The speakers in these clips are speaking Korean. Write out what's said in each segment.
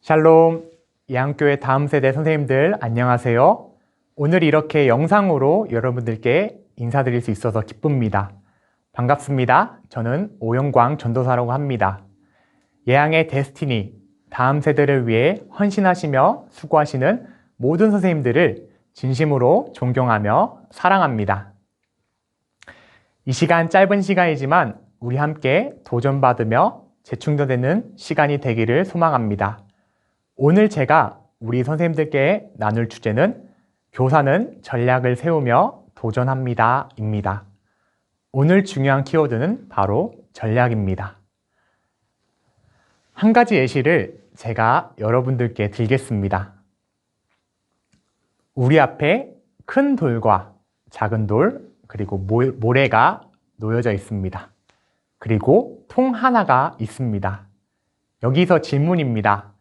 샬롬, 예안교회 다음 세대 선생님들 안녕하세요. 오늘 이렇게 영상으로 여러분들께 인사드릴 수 있어서 기쁩니다. 반갑습니다. 저는 오영광 전도사라고 합니다. 예양의 데스티니, 다음 세대를 위해 헌신하시며 수고하시는 모든 선생님들을 진심으로 존경하며 사랑합니다. 이 시간 짧은 시간이지만 우리 함께 도전받으며 재충전되는 시간이 되기를 소망합니다. 오늘 제가 우리 선생님들께 나눌 주제는 교사는 전략을 세우며 도전합니다. 입니다. 오늘 중요한 키워드는 바로 전략입니다. 한 가지 예시를 제가 여러분들께 드리겠습니다. 우리 앞에 큰 돌과 작은 돌, 그리고 모- 모래가 놓여져 있습니다. 그리고 통 하나가 있습니다. 여기서 질문입니다.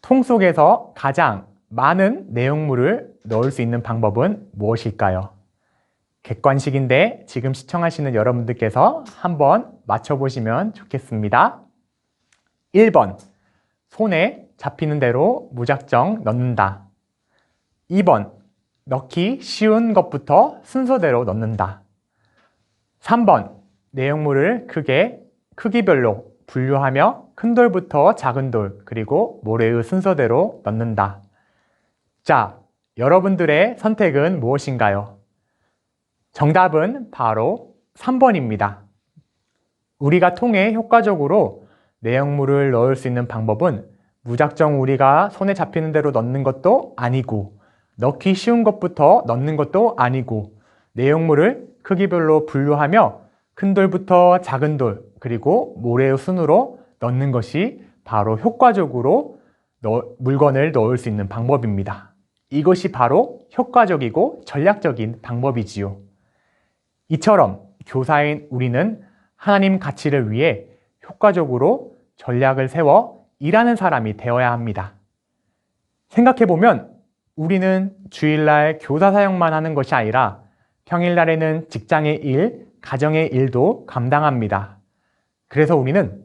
통 속에서 가장 많은 내용물을 넣을 수 있는 방법은 무엇일까요? 객관식인데 지금 시청하시는 여러분들께서 한번 맞춰보시면 좋겠습니다. 1번. 손에 잡히는 대로 무작정 넣는다. 2번. 넣기 쉬운 것부터 순서대로 넣는다. 3번. 내용물을 크게 크기별로 분류하며 큰 돌부터 작은 돌, 그리고 모래의 순서대로 넣는다. 자, 여러분들의 선택은 무엇인가요? 정답은 바로 3번입니다. 우리가 통에 효과적으로 내용물을 넣을 수 있는 방법은 무작정 우리가 손에 잡히는 대로 넣는 것도 아니고 넣기 쉬운 것부터 넣는 것도 아니고 내용물을 크기별로 분류하며 큰 돌부터 작은 돌 그리고 모래의 순으로 넣는 것이 바로 효과적으로 넣- 물건을 넣을 수 있는 방법입니다. 이것이 바로 효과적이고 전략적인 방법이지요. 이처럼 교사인 우리는 하나님 가치를 위해 효과적으로 전략을 세워 일하는 사람이 되어야 합니다. 생각해보면 우리는 주일날 교사 사역만 하는 것이 아니라 평일날에는 직장의 일, 가정의 일도 감당합니다. 그래서 우리는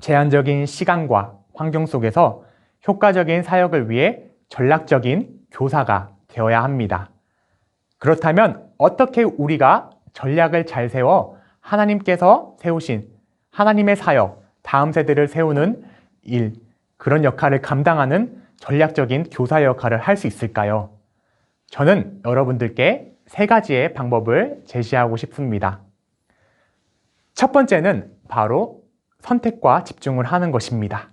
제한적인 시간과 환경 속에서 효과적인 사역을 위해 전략적인 교사가 되어야 합니다. 그렇다면 어떻게 우리가 전략을 잘 세워 하나님께서 세우신 하나님의 사역, 다음 세대를 세우는 일, 그런 역할을 감당하는 전략적인 교사 역할을 할 수 있을까요? 저는 여러분들께 세 가지의 방법을 제시하고 싶습니다. 첫 번째는 바로 선택과 집중을 하는 것입니다.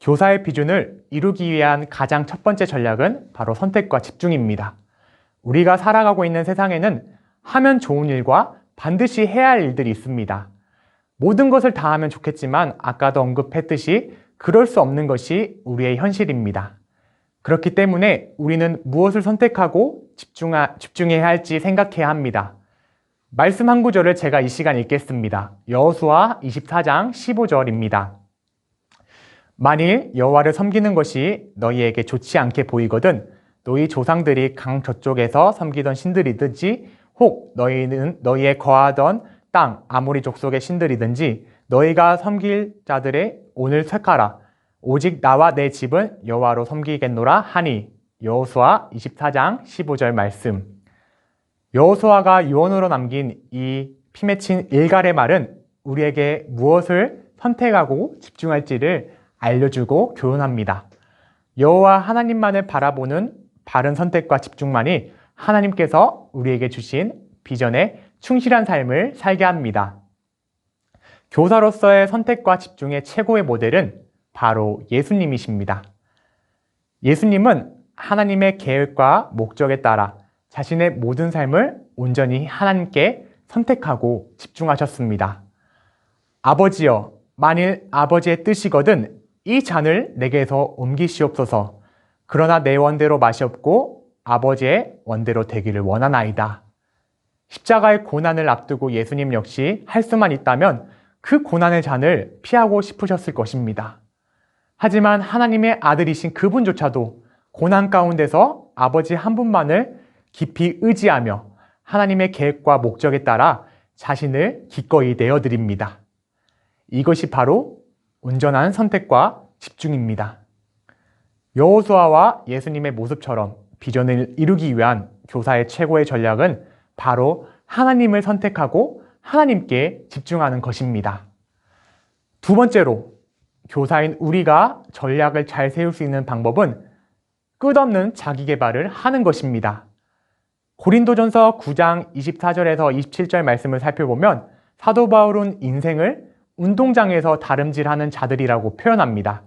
교사의 비준을 이루기 위한 가장 첫 번째 전략은 바로 선택과 집중입니다. 우리가 살아가고 있는 세상에는 하면 좋은 일과 반드시 해야 할 일들이 있습니다. 모든 것을 다 하면 좋겠지만 아까도 언급했듯이 그럴 수 없는 것이 우리의 현실입니다. 그렇기 때문에 우리는 무엇을 선택하고 집중하, 집중해야 할지 생각해야 합니다. 말씀 한 구절을 제가 이 시간 읽겠습니다. 여호수아 24장 15절입니다. 만일 여호와를 섬기는 것이 너희에게 좋지 않게 보이거든 너희 조상들이 강 저쪽에서 섬기던 신들이든지 혹 너희는 너희의 거하던 땅 아모리 족속의 신들이든지 너희가 섬길 자들의 오늘 택하라 오직 나와 내 집은 여호와로 섬기겠노라 하니 여호수아 24장 15절 말씀 여호수아가 유언으로 남긴 이 피맺힌 일갈의 말은 우리에게 무엇을 선택하고 집중할지를 알려주고 교훈합니다. 여호와 하나님만을 바라보는 바른 선택과 집중만이 하나님께서 우리에게 주신 비전에 충실한 삶을 살게 합니다. 교사로서의 선택과 집중의 최고의 모델은 바로 예수님이십니다. 예수님은 하나님의 계획과 목적에 따라 자신의 모든 삶을 온전히 하나님께 선택하고 집중하셨습니다. 아버지여, 만일 아버지의 뜻이거든 이 잔을 내게서 옮기시옵소서. 그러나 내 원대로 마시옵고 아버지의 원대로 되기를 원하나이다. 십자가의 고난을 앞두고 예수님 역시 할 수만 있다면 그 고난의 잔을 피하고 싶으셨을 것입니다. 하지만 하나님의 아들이신 그분조차도 고난 가운데서 아버지 한 분만을 깊이 의지하며 하나님의 계획과 목적에 따라 자신을 기꺼이 내어드립니다. 이것이 바로 온전한 선택과 집중입니다. 여호수아와 예수님의 모습처럼 비전을 이루기 위한 교사의 최고의 전략은 바로 하나님을 선택하고 하나님께 집중하는 것입니다. 두 번째로 교사인 우리가 전략을 잘 세울 수 있는 방법은 끝없는 자기 개발을 하는 것입니다. 고린도전서 9장 24절에서 27절 말씀을 살펴보면 사도 바울은 인생을 운동장에서 다름질하는 자들이라고 표현합니다.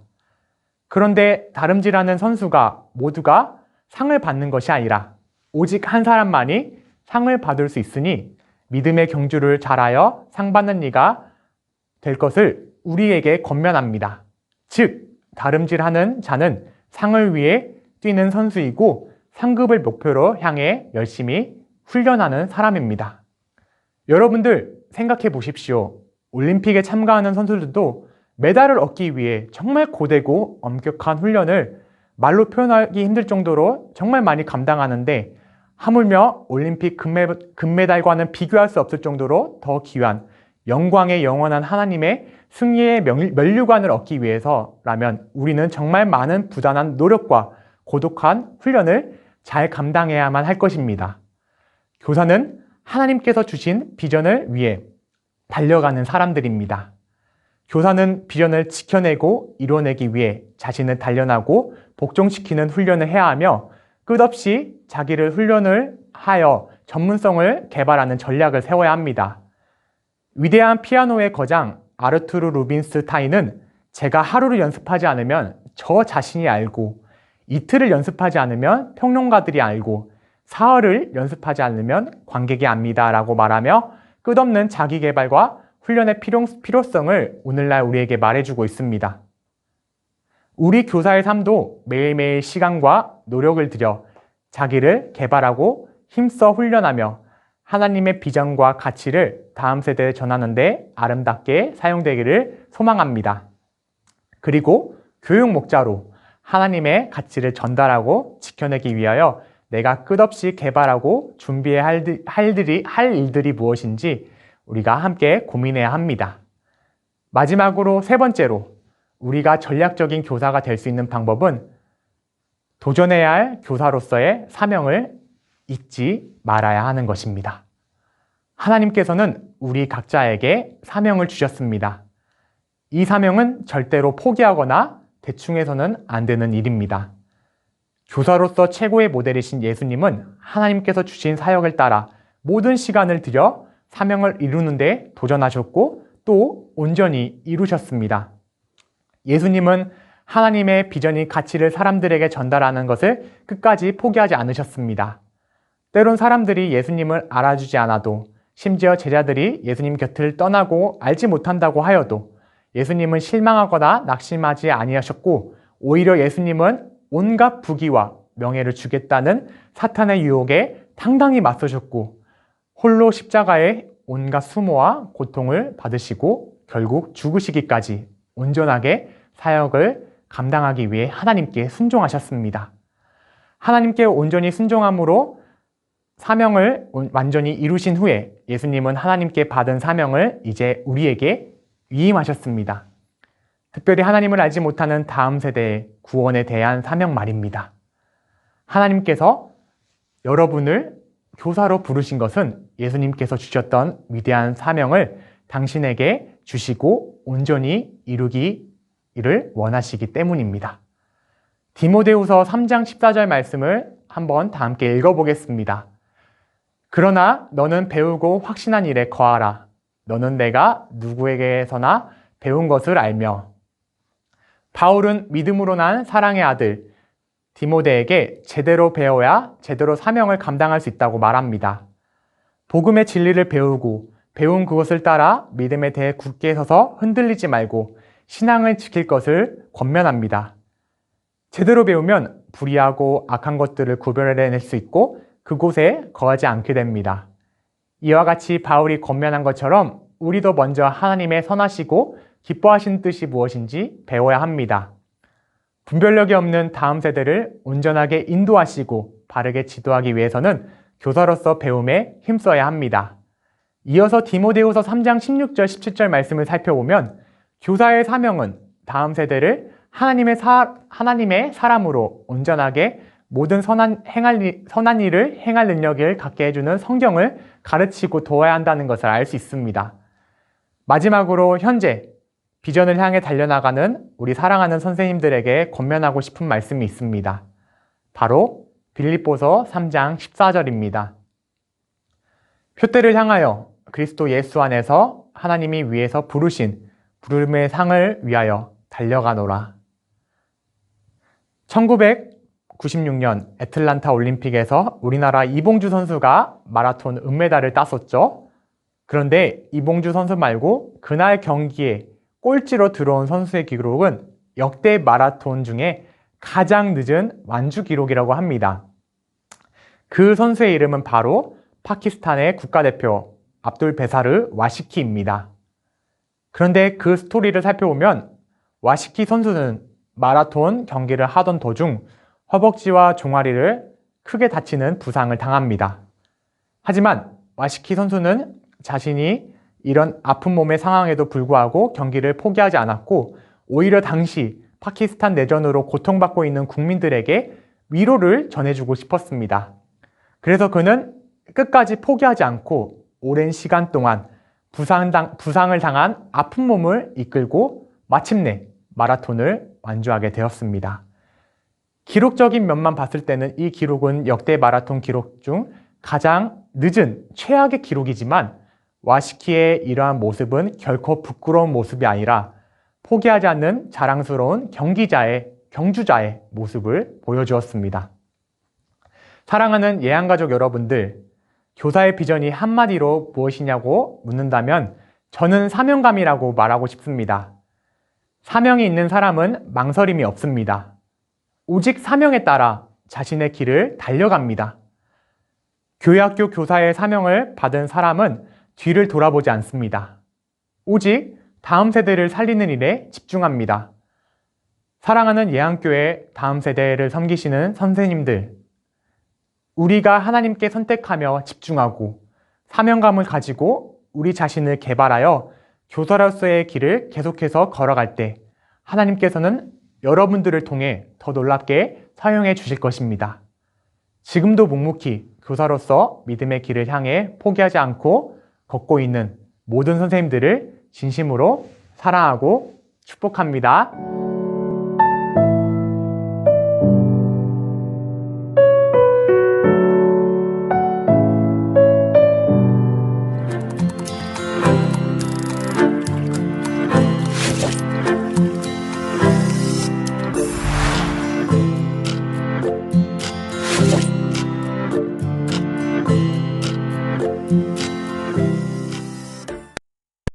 그런데 다름질하는 선수가 모두가 상을 받는 것이 아니라 오직 한 사람만이 상을 받을 수 있으니 믿음의 경주를 잘하여 상 받는 이가 될 것을 우리에게 권면합니다. 즉, 다름질하는 자는 상을 위해 뛰는 선수이고 상급을 목표로 향해 열심히 훈련하는 사람입니다. 여러분들 생각해 보십시오. 올림픽에 참가하는 선수들도 메달을 얻기 위해 정말 고되고 엄격한 훈련을 말로 표현하기 힘들 정도로 정말 많이 감당하는데 하물며 올림픽 금메, 금메달과는 비교할 수 없을 정도로 더 귀한 영광의 영원한 하나님의 승리의 면류관을 얻기 위해서라면 우리는 정말 많은 부단한 노력과 고독한 훈련을 잘 감당해야만 할 것입니다. 교사는 하나님께서 주신 비전을 위해 달려가는 사람들입니다. 교사는 비전을 지켜내고 이뤄내기 위해 자신을 단련하고 복종시키는 훈련을 해야 하며 끝없이 자기를 훈련을 하여 전문성을 개발하는 전략을 세워야 합니다. 위대한 피아노의 거장 아르투르 루빈스타인은 제가 하루를 연습하지 않으면 저 자신이 알고 이틀을 연습하지 않으면 평론가들이 알고 사흘을 연습하지 않으면 관객이 압니다 라고 말하며 끝없는 자기 개발과 훈련의 필요, 필요성을 오늘날 우리에게 말해주고 있습니다. 우리 교사의 삶도 매일매일 시간과 노력을 들여 자기를 개발하고 힘써 훈련하며 하나님의 비전과 가치를 다음 세대에 전하는데 아름답게 사용되기를 소망합니다. 그리고 교육 목자로 하나님의 가치를 전달하고 지켜내기 위하여 내가 끝없이 개발하고 준비해야 할, 할 들이, 할 일들이 무엇인지 우리가 함께 고민해야 합니다. 마지막으로 세 번째로 우리가 전략적인 교사가 될 수 있는 방법은 도전해야 할 교사로서의 사명을 잊지 말아야 하는 것입니다. 하나님께서는 우리 각자에게 사명을 주셨습니다. 이 사명은 절대로 포기하거나 대충 해서는 안 되는 일입니다. 교사로서 최고의 모델이신 예수님은 하나님께서 주신 사역을 따라 모든 시간을 들여 사명을 이루는데 도전하셨고 또 온전히 이루셨습니다. 예수님은 하나님의 비전이 가치를 사람들에게 전달하는 것을 끝까지 포기하지 않으셨습니다. 때론 사람들이 예수님을 알아주지 않아도 심지어 제자들이 예수님 곁을 떠나고 알지 못한다고 하여도 예수님은 실망하거나 낙심하지 아니하셨고 오히려 예수님은 온갖 부귀와 명예를 주겠다는 사탄의 유혹에 당당히 맞서셨고 홀로 십자가에 온갖 수모와 고통을 받으시고 결국 죽으시기까지 온전하게 사역을 감당하기 위해 하나님께 순종하셨습니다. 하나님께 온전히 순종함으로 사명을 완전히 이루신 후에 예수님은 하나님께 받은 사명을 이제 우리에게 위임하셨습니다. 특별히 하나님을 알지 못하는 다음 세대의 구원에 대한 사명 말입니다. 하나님께서 여러분을 교사로 부르신 것은 예수님께서 주셨던 위대한 사명을 당신에게 주시고 온전히 이루기 를 원하시기 때문입니다. 디모데후서 3장 14절 말씀을 한번 다 함께 읽어보겠습니다. 그러나 너는 배우고 확신한 일에 거하라. 너는 내가 누구에게서나 배운 것을 알며 바울은 믿음으로 난 사랑의 아들 디모데에게 제대로 배워야 제대로 사명을 감당할 수 있다고 말합니다. 복음의 진리를 배우고 배운 그것을 따라 믿음에 대해 굳게 서서 흔들리지 말고 신앙을 지킬 것을 권면합니다. 제대로 배우면 불의하고 악한 것들을 구별해낼 수 있고 그곳에 거하지 않게 됩니다. 이와 같이 바울이 권면한 것처럼 우리도 먼저 하나님의 선하시고 기뻐하신 뜻이 무엇인지 배워야 합니다. 분별력이 없는 다음 세대를 온전하게 인도하시고 바르게 지도하기 위해서는 교사로서 배움에 힘써야 합니다. 이어서 디모데후서 3장 16절 17절 말씀을 살펴보면 교사의 사명은 다음 세대를 하나님의 사, 하나님의 사람으로 온전하게 모든 선한, 행할, 일- 선한 일을 행할 능력을 갖게 해주는 성경을 가르치고 도와야 한다는 것을 알 수 있습니다. 마지막으로 현재 비전을 향해 달려나가는 우리 사랑하는 선생님들에게 권면하고 싶은 말씀이 있습니다. 바로 빌립보서 3장 14절입니다. 표대를 향하여 그리스도 예수 안에서 하나님이 위에서 부르신 부름의 상을 위하여 달려가노라. 1996년 애틀란타 올림픽에서 우리나라 이봉주 선수가 마라톤 은메달을 땄었죠. 그런데 이봉주 선수 말고 그날 경기에 꼴찌로 들어온 선수의 기록은 역대 마라톤 중에 가장 늦은 완주 기록이라고 합니다. 그 선수의 이름은 바로 파키스탄의 국가대표 압둘 베사르 와시키입니다. 그런데 그 스토리를 살펴보면 와시키 선수는 마라톤 경기를 하던 도중 허벅지와 종아리를 크게 다치는 부상을 당합니다. 하지만 와시키 선수는 자신이 이런 아픈 몸의 상황에도 불구하고 경기를 포기하지 않았고 오히려 당시 파키스탄 내전으로 고통받고 있는 국민들에게 위로를 전해주고 싶었습니다. 그래서 그는 끝까지 포기하지 않고 오랜 시간 동안 부상당, 부상을 당한 아픈 몸을 이끌고 마침내 마라톤을 완주하게 되었습니다. 기록적인 면만 봤을 때는 이 기록은 역대 마라톤 기록 중 가장 늦은 최악의 기록이지만 와시키의 이러한 모습은 결코 부끄러운 모습이 아니라 포기하지 않는 자랑스러운 경기자의 경주자의 모습을 보여주었습니다. 사랑하는 예안가족 여러분들, 교사의 비전이 한마디로 무엇이냐고 묻는다면 저는 사명감이라고 말하고 싶습니다. 사명이 있는 사람은 망설임이 없습니다. 오직 사명에 따라 자신의 길을 달려갑니다. 교회학교 교사의 사명을 받은 사람은 뒤를 돌아보지 않습니다. 오직 다음 세대를 살리는 일에 집중합니다. 사랑하는 예안교회 다음 세대를 섬기시는 선생님들, 우리가 하나님께 선택하며 집중하고 사명감을 가지고 우리 자신을 개발하여 교사로서의 길을 계속해서 걸어갈 때 하나님께서는 여러분들을 통해 더 놀랍게 사용해 주실 것입니다. 지금도 묵묵히 교사로서 믿음의 길을 향해 포기하지 않고 걷고 있는 모든 선생님들을 진심으로 사랑하고 축복합니다.